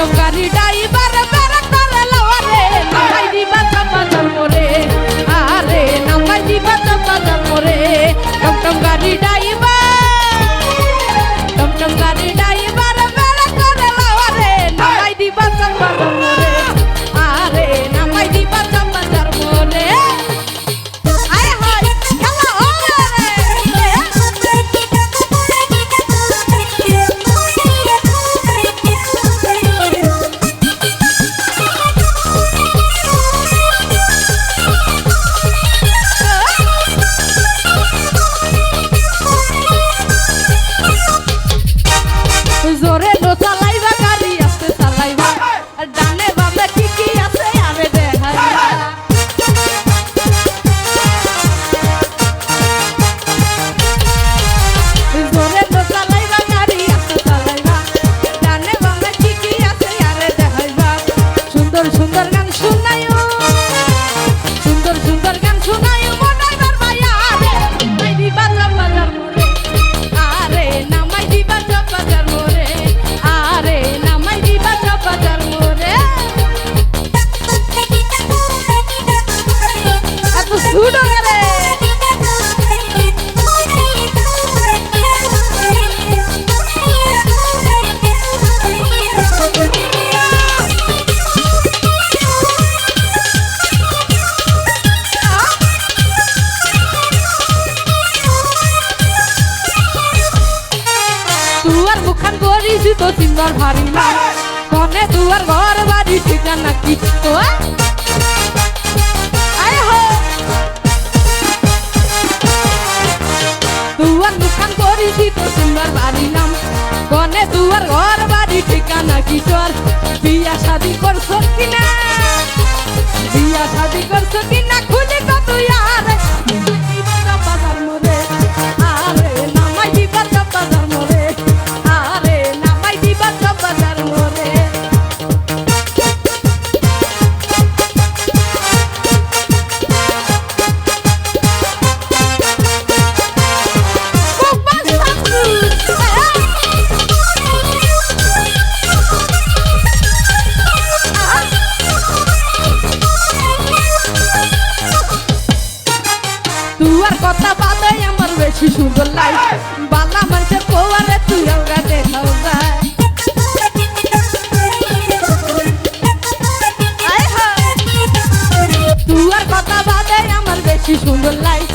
Auto গাড়ি driver বেড়া করে লওয়ারে। মাথায় দিবা চাপা চাপা zor তো চিনবার ভারি না। কনে দুয়ার ঘর বাড়ি ঠিকানা কি তো দুয়ার দোকান করেছি তো সুন্দর বাড়ি নাম কনে দুয়ার ঘর বাড়ি ঠিকানা কি তোর বিয়া শাদি করছ কিনা বিয়া শাদি করছ কিনা তুয়ার কথা বাদে আমার বেশি সুন্দর লাগে বালা মানুষের পোয়ারে তুই আমরা দেখাও যায়। তুয়ার কথা বাদে আমার বেশি সুন্দর লাগে